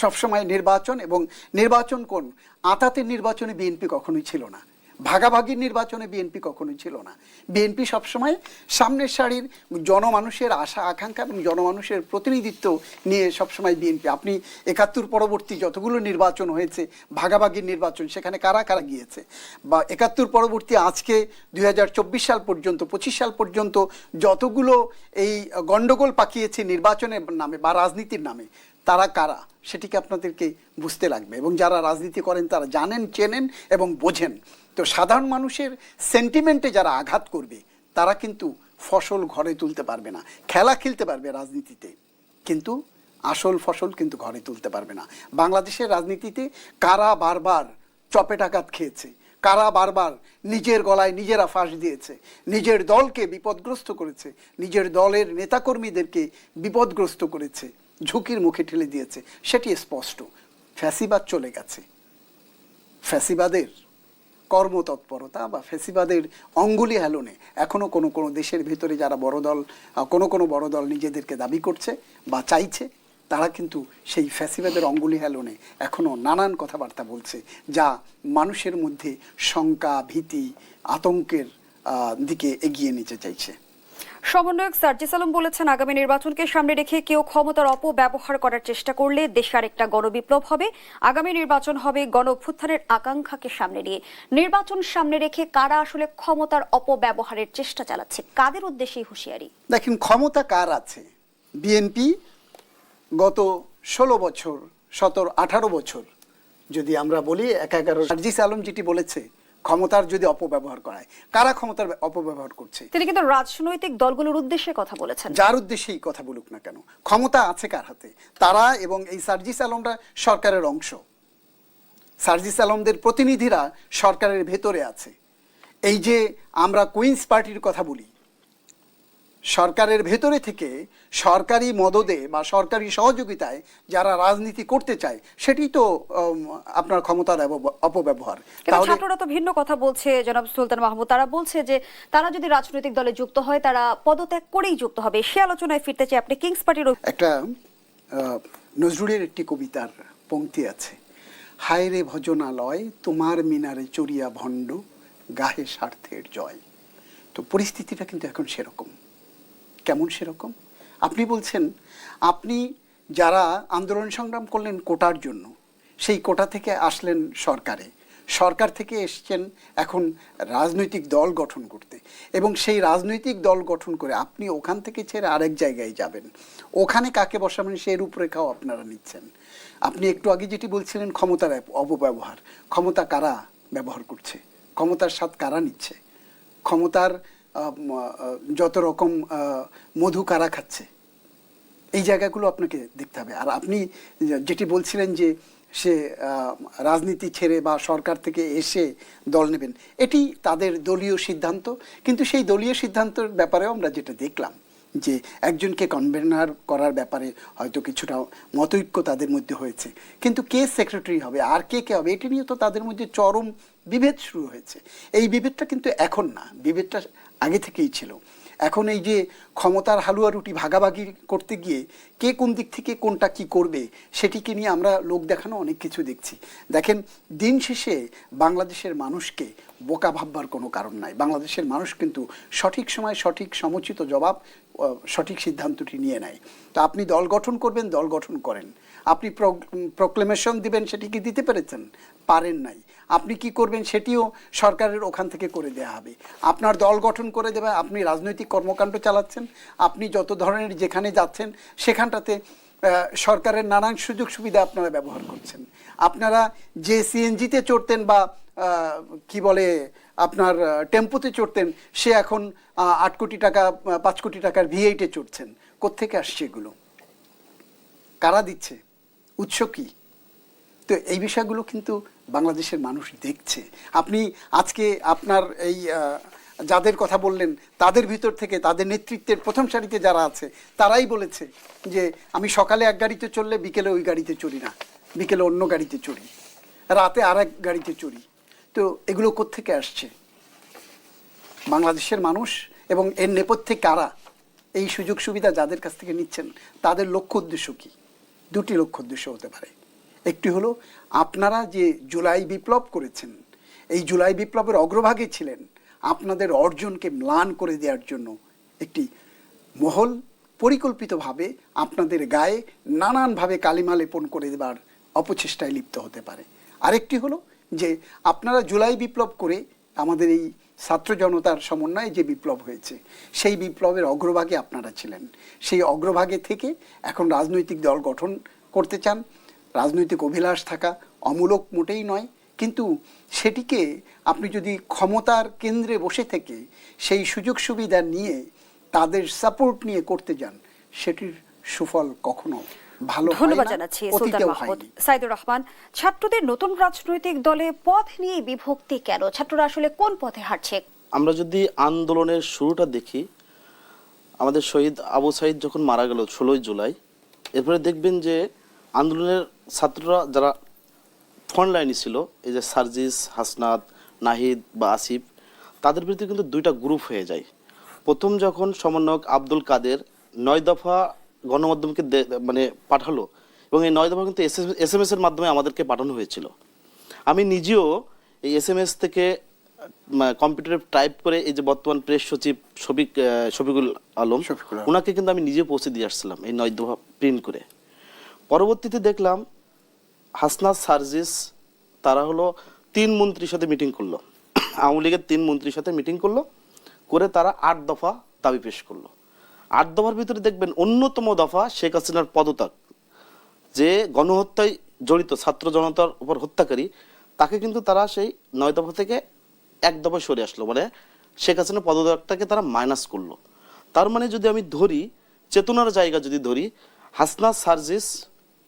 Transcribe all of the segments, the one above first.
সবসময় নির্বাচন এবং নির্বাচন কোন? আতাতের নির্বাচনে বিএনপি কখনোই ছিল না। ভাগাভাগির নির্বাচনে বিএনপি কখনোই ছিল না। বিএনপি সবসময় সামনের সারির জনমানুষের আশা, আকাঙ্ক্ষা এবং জনমানুষের প্রতিনিধিত্ব নিয়ে সবসময় বিএনপি আপনি একাত্তর পরবর্তী যতগুলো নির্বাচন হয়েছে, ভাগাভাগির নির্বাচন, সেখানে কারা কারা গিয়েছে? বা একাত্তর পরবর্তী আজকে দুই হাজার চব্বিশ সাল পর্যন্ত, পঁচিশ সাল পর্যন্ত যতগুলো এই গণ্ডগোল পাকিয়েছে নির্বাচনের নামে বা রাজনীতির নামে তারা কারা? সেটিকে আপনাদেরকে বুঝতে লাগবে। এবং যারা রাজনীতি করেন, তারা জানেন, চেনেন এবং বোঝেন। তো সাধারণ মানুষের সেন্টিমেন্টে যারা আঘাত করবে, তারা কিন্তু ফসল ঘরে তুলতে পারবে না। খেলা খেলতে পারবে রাজনীতিতে। কিন্তু আসল ফসল কিন্তু ঘরে তুলতে পারবে না। বাংলাদেশের রাজনীতিতে কারা বারবার চপেটাঘাত খেয়েছে? কারা বারবার নিজের গলায় নিজেরা ফাঁস দিয়েছে? নিজের দলকে বিপদগ্রস্ত করেছে? নিজের দলের নেতাকর্মীদেরকে বিপদগ্রস্ত করেছে? ঝুঁকির মুখে ঠেলে দিয়েছে, সেটি স্পষ্ট। ফ্যাসিবাদ চলে গেছে। ফ্যাসিবাদের কর্মতৎপরতা বা ফ্যাসিবাদের অঙ্গুলি হেলনে এখনও কোনো কোনো দেশের ভিতরে যারা বড় দল, কোনো কোনো বড় দল নিজেদেরকে দাবি করছে বা চাইছে, তারা কিন্তু সেই ফ্যাসিবাদের অঙ্গুলি হেলনে এখনও নানান কথাবার্তা বলছে, যা মানুষের মধ্যে শঙ্কা, ভীতি, আতঙ্কের দিকে এগিয়ে নিতে চাইছে। সমন্বয়ক সার্জিস আলম বলেছেন, আগামী নির্বাচনকে সামনে রেখে কেউ ক্ষমতার অপব্যবহার করার চেষ্টা করলে দেশে আরেকটা গণবিপ্লব হবে। আগামী নির্বাচন হবে গণ অভ্যুত্থানের আকাঙ্ক্ষাকে সামনে নিয়ে। নির্বাচন সামনে রেখে কারা আসলে ক্ষমতার অপব্যবহারের চেষ্টা চালাচ্ছে? কাদের উদ্দেশ্যেই হুঁশিয়ারি? দেখেন, ক্ষমতা কার আছে? বিএনপি গত ষোলো বছর, সতেরো, আঠারো বছর যদি আমরা বলি, এক এগারো সার্জিস আলম যেটি বলেছে ক্ষমতার যদি অপব্যবহার করায় কারা ক্ষমতার অপব্যবহার করছে? তিনি কিন্তু রাজনৈতিক দলগুলোর উদ্দেশ্যে কথা বলেছেন। যার উদ্দেশ্যেই কথা বলুক না কেন ক্ষমতা আছে কার হাতে? তারা এবং এই সার্জিস আলমরা সরকারের অংশ। সার্জিস আলমদের প্রতিনিধিরা সরকারের ভেতরে আছে। এই যে আমরা কুইন্স পার্টির কথা বলি সরকারের ভেতরে থেকে সরকারি মদদে বা সরকারি সহযোগিতায় যারা রাজনীতি করতে চায় সেটি তো আপনার ক্ষমতার অপব্যবহার। ছাত্ররা তো ভিন্ন কথা বলছে জনাব সুলতান মাহমুদ। তারা বলছে যে তারা যদি রাজনৈতিক দলে যুক্ত হয় তারা পদত্যাগ করেই যুক্ত হবে। সে আলোচনায় ফিরতে চাই আপনি। কিংস পার্টির একটা নজরুলের একটি কবিতার পংক্তি আছে। হায় রে ভজনালয় তোমার মিনারে চড়িয়া ভণ্ড গাহে স্বার্থের জয়। তো পরিস্থিতিটা কিন্তু এখন সেরকম। কেমন সেরকম? আপনি বলছেন, আপনি যারা আন্দোলন সংগ্রাম করলেন কোটার জন্য, সেই কোটা থেকে আসলেন সরকারে। সরকার থেকে এসছেন এখন রাজনৈতিক দল গঠন করতে। এবং সেই রাজনৈতিক দল গঠন করে আপনি ওখান থেকে ছেড়ে আরেক জায়গায় যাবেন। ওখানে কাকে বসাবেন সেই রূপরেখাও আপনারা নিচ্ছেন। আপনি একটু আগে যেটি বলছিলেন, ক্ষমতার অপব্যবহার। ক্ষমতা কারা ব্যবহার করছে? ক্ষমতার স্বাদ কারা নিচ্ছে? ক্ষমতার যত রকম মধু কারা খাচ্ছে, এই জায়গাগুলো আপনাকে দেখতে হবে। আর আপনি যেটি বলছিলেন যে সে রাজনীতি ছেড়ে বা সরকার থেকে এসে দল নেবেন, এটি তাদের দলীয় সিদ্ধান্ত। কিন্তু সেই দলীয় সিদ্ধান্তের ব্যাপারেও আমরা যেটা দেখলাম যে একজনকে কনভেনার করার ব্যাপারে হয়তো কিছুটা মতৈক্য তাদের মধ্যে হয়েছে। কিন্তু কে সেক্রেটারি হবে, আর কে কে হবে, এটি নিয়ে তো তাদের মধ্যে চরম বিভেদ শুরু হয়েছে। এই বিভেদটা কিন্তু এখন না। বিভেদটা আগে থেকেই ছিল। এখন এই যে ক্ষমতার হালুয়া রুটি ভাগাভাগি করতে গিয়ে কে কোন দিক থেকে কোনটা কি করবে সেটিকে নিয়ে আমরা লোক দেখানো অনেক কিছু দেখছি। দেখেন, দিন শেষে বাংলাদেশের মানুষকে বোকা ভাববার কোনো কারণ নাই। বাংলাদেশের মানুষ কিন্তু সঠিক সময় সঠিক সমুচিত জবাব সঠিক সিদ্ধান্তটি নিয়ে নেয়। তো আপনি দল গঠন করবেন, দল গঠন করেন। আপনি প্রোক্লেমেশন দিবেন, সেটি কি দিতে পেরেছেন? পারেন নাই। আপনি কি করবেন সেটিও সরকারের ওখান থেকে করে দেওয়া হবে। আপনার দল গঠন করে দেবে, আপনি রাজনৈতিক কর্মকাণ্ড চালাচ্ছেন, আপনি যত ধরনের যেখানে যাচ্ছেন, সেখানটাতে সরকারের নানান সুযোগ সুবিধা আপনারা ব্যবহার করছেন। আপনারা যে সিএনজিতে চড়তেন বা কি বলে, আপনার টেম্পোতে চড়তেন, সে এখন আট কোটি টাকা পাঁচ কোটি টাকার ভিআইটে চড়ছেন। কোত্থেকে আসছে এগুলো? কারা দিচ্ছে? উৎস কি? তো এই বিষয়গুলো কিন্তু বাংলাদেশের মানুষ দেখছে। আপনি আজকে আপনার এই যাদের কথা বললেন, তাদের ভিতর থেকে, তাদের নেতৃত্বের প্রথম সারিতে যারা আছে, তারাই বলেছে যে, আমি সকালে এক গাড়িতে চললে বিকেলে ওই গাড়িতে চড়ি না। বিকেলে অন্য গাড়িতে চড়ি। রাতে আর এক গাড়িতে চড়ি। তো এগুলো কোত্থেকে আসছে? বাংলাদেশের মানুষ এবং এর নেপথ্যে কারা এই সুযোগ সুবিধা যাদের কাছ থেকে নিচ্ছেন, তাদের লক্ষ্য উদ্দেশ্য কি? দুটি লক্ষ্য উদ্দেশ্য হতে পারে। একটি হলো, আপনারা যে জুলাই বিপ্লব করেছেন, এই জুলাই বিপ্লবের অগ্রভাগে ছিলেন, আপনাদের অর্জনকে ম্লান করে দেওয়ার জন্য একটি মহল পরিকল্পিতভাবে আপনাদের গায়ে নানানভাবে কালিমা লেপন করে দেবার অপচেষ্টায় লিপ্ত হতে পারে। আরেকটি হলো যে আপনারা জুলাই বিপ্লব করে আমাদের এই ছাত্র জনতার সমন্বয়ে যে বিপ্লব হয়েছে, সেই বিপ্লবের অগ্রভাগে আপনারা ছিলেন। সেই অগ্রভাগে থেকে এখন রাজনৈতিক দল গঠন করতে চান। রাজনৈতিক অভিলাষ থাকা অমূলক মোটেই নয়, কিন্তু সেটিকে আপনি যদি ক্ষমতার কেন্দ্রে বসে থেকে সেই সুযোগ সুবিধা নিয়ে তাদের সাপোর্ট নিয়ে করতে যান, সেটির সুফল কখনো ভালো ধন্যবাদ জানাচ্ছি সুলতান মাহমুদ। সাইদুর রহমান ছাত্রদের নতুন রাজনৈতিক দলে পথ নিয়ে বিভক্তি কেন? ছাত্ররা আসলে কোন পথে হাঁটছে? আমরা যদি আন্দোলনের শুরুটা দেখি আমাদের শহীদ আবু সাইদ যখন মারা গেল ষোলোই জুলাই এরপরে দেখবেন যে আন্দোলনের ছাত্ররা যারা ফ্রন্ট লাইনে ছিল এই যে সার্জিস হাসনাত নাহিদ বা আসিফ তাদের বিরুদ্ধে কিন্তু দুইটা গ্রুপ হয়ে যায়। প্রথম যখন সমন্বয়ক আব্দুল কাদের নয় দফা গণমাধ্যমকে মানে পাঠালো এবং এই নয় দফা কিন্তু এস এম এস এর মাধ্যমে আমাদেরকে পাঠানো হয়েছিল। আমি নিজেও এই এস এম এস থেকে কম্পিউটারে টাইপ করে এই যে বর্তমান প্রেস সচিব শফিক শফিকুল আলম শফিকুল আলম। ওনাকে কিন্তু আমি নিজে পৌঁছে দিয়ে আসছিলাম এই নয় দফা প্রিন্ট করে। পরবর্তীতে দেখলাম হাসনাত সার্জিস তারা হলো তিন মন্ত্রীর সাথে মিটিং করল। আওয়ামী লীগের তিন মন্ত্রীর সাথে মিটিং করল করে তারা আট দফা দাবি পেশ করল। আট দফার ভিতরে দেখবেন অন্যতম দফা শেখ হাসিনার পদত্যাগ। যে গণহত্যায় জড়িত ছাত্র জনতার উপর হত্যাকারী, তাকে কিন্তু তারা সেই নয় দফা থেকে এক দফা সরে আসলো। মানে শেখ হাসিনার পদত্যাগটাকে তারা মাইনাস করল। তার মানে যদি আমি ধরি, চেতনার জায়গা যদি ধরি, হাসনা, সার্জিস,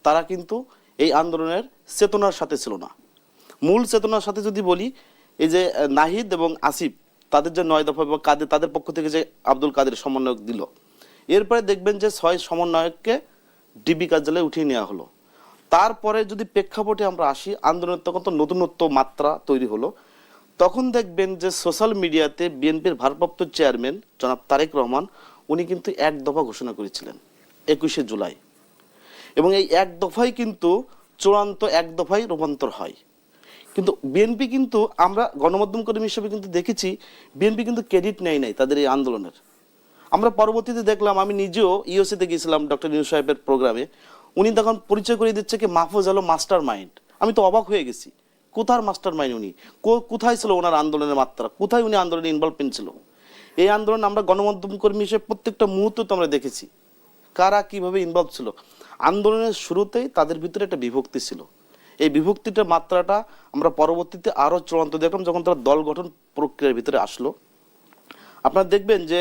তারা কিন্তু এই আন্দোলনের চেতনার সাথে ছিল না। মূল চেতনার সাথে যদি বলি, এই যে নাহিদ এবং আসিফ, তাদের যে নয় দফা বা কাদের, তাদের পক্ষ থেকে যে আব্দুল কাদের সমন্বয়ক দিল এরপরে দেখবেন যে ছয় সমন্বয়ককে ডিবি কার্যালয়ে উঠিয়ে নেওয়া হলো। তারপরে যদি প্রেক্ষাপটে আমরা আসি, আন্দোলনের তখন তো নতুনত্ব মাত্রা তৈরি হলো। তখন দেখবেন যে সোশ্যাল মিডিয়াতে বিএনপির ভারপ্রাপ্ত চেয়ারম্যান জনাব তারেক রহমান, উনি কিন্তু এক দফা ঘোষণা করেছিলেন, একুশে জুলাই। এবং এই এক দফাই কিন্তু চূড়ান্ত এক দফায় রূপান্তর হয়। কিন্তু বিএনপি কিন্তু, আমরা গণমাধ্যম কর্মী হিসেবে কিন্তু দেখেছি, বিএনপি কিন্তু ক্রেডিট নেয় নাই তাদের এই আন্দোলনের। আমরা পরবর্তীতে দেখলাম, আমি নিজেও ইওসিতে গিয়েছিলাম ডক্টর নিউ সাহেবের প্রোগ্রামে। উনি তখন পরিচয় করে দিচ্ছে কি, মাহফুজ আলম মাস্টার মাইন্ড আমি তো অবাক হয়ে গেছি। কোথার মাস্টার মাইন্ড উনি কোথায় ছিল ওনার আন্দোলনের মাত্রা? কোথায় উনি আন্দোলনে ইনভলভমেন্ট ছিল? এই আন্দোলন আমরা গণমাধ্যম কর্মী হিসেবে প্রত্যেকটা মুহূর্ত তো আমরা দেখেছি। কারা কীভাবে ইনভলভ ছিল? আন্দোলনের শুরুতেই তাদের ভিতরে একটা বিভক্তি ছিল। এই বিভক্তিটার মাত্রাটা আমরা পরবর্তীতে আরও চূড়ান্ত দেখলাম যখন তারা দল গঠন প্রক্রিয়ার ভিতরে আসলো। আপনারা দেখবেন যে